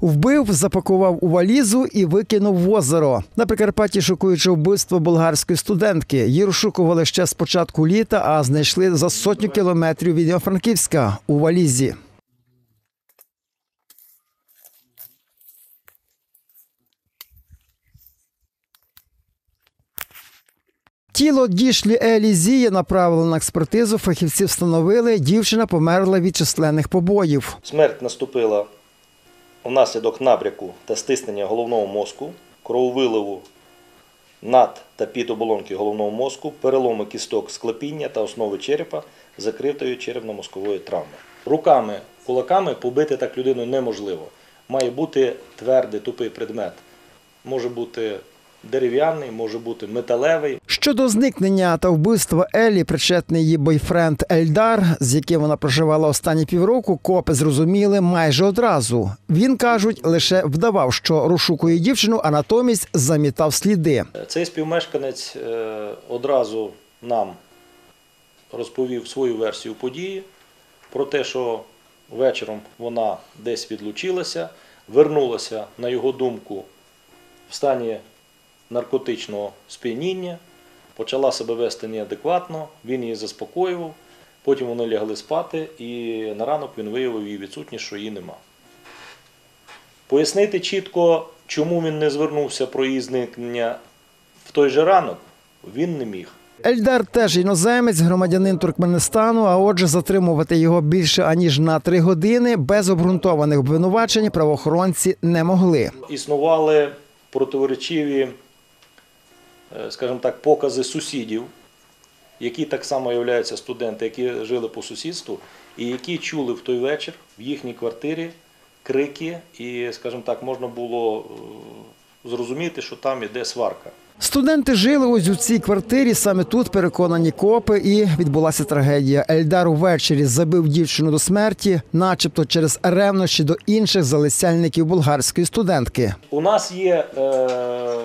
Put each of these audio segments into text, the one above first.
Вбив, запакував у валізу і викинув в озеро. На Прикарпатті шокуюче вбивство болгарської студентки. Її розшукували ще з початку літа, а знайшли за сотню кілометрів від Івано-Франківська у валізі. Тіло дішлі Елі Зії направили на експертизу. Фахівці встановили, дівчина померла від численних побоїв. Смерть наступила внаслідок набряку та стиснення головного мозку, крововиливу над та під оболонки головного мозку, переломи кісток склепіння та основи черепа, закритої черепно-мозкової травми. Руками, кулаками побити так людину неможливо. Має бути твердий, тупий предмет. Може бути дерев'яний, може бути металевий, Щодо зникнення та вбивства Елі, причетний її бойфренд Ельдар, з яким вона проживала останні півроку, копи зрозуміли майже одразу. Він кажуть, лише вдавав, що розшукує дівчину, а натомість замітав сліди. Цей співмешканець е, одразу нам розповів свою версію події про те, що вечором вона десь відлучилася, вернулася, на його думку, в стані наркотичного сп'яніння, почала себе вести неадекватно, він її заспокоював, потім вони лягли спати, і на ранок він виявив її відсутність, що її нема. Пояснити чітко, чому він не звернувся про її зникнення в той же ранок, він не міг. Ельдар теж іноземець, громадянин Туркменистану. А отже, затримувати його більше аніж на три години без обґрунтованих обвинувачень правоохоронці не могли. Існували противоречиві, скажімо так, покази сусідів, які так само являються студенти, які жили по сусідству, і які чули в той вечір в їхній квартирі крики, і, скажімо так, можна було е, зрозуміти, що там іде сварка. Студенти жили ось у цій квартирі. Саме тут переконані копи, і відбулася трагедія. Ельдар увечері забив дівчину до смерті, начебто через ревнощі до інших залисяльників болгарської студентки. У нас є е,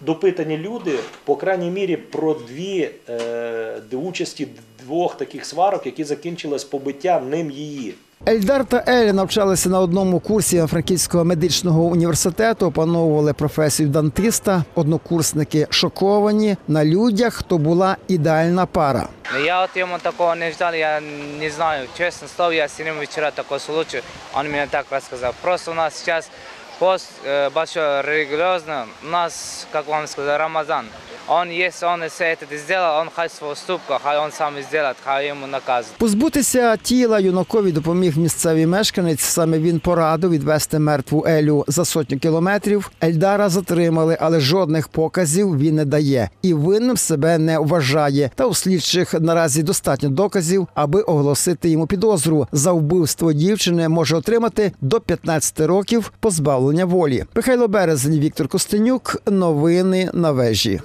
допитані люди, по крайній мірі, про дві е, участі двох таких сварок, які закінчились побиттям ним її. Ельдар та Елі навчалися на одному курсі Франківського медичного університету, опановували професію дантиста. Однокурсники шоковані на людях, то була ідеальна пара. Я от ему такого не ждал, я не знаю, честно слово, я с ним вчера такой случай, он мне так рассказал. Просто у нас сейчас пост э, большой религиозный, у нас, как вам сказать, Рамазан. Он, если он все это сделал, он хай свою уступку, хай он сам сделает, хай ему наказывает. Позбутися тіла юнакові допоміг місцевий мешканець. Саме він порадив відвести мертву Елю за сотню кілометрів. Ельдара затримали, але жодних показів він не дає і винним себе не вважає. Та у слідчих наразі достатньо доказів, аби оголосити йому підозру за вбивство дівчини. Може отримати до 15 років позбавлення волі. Михайло Березень, Віктор Костенюк. Новини на вежі.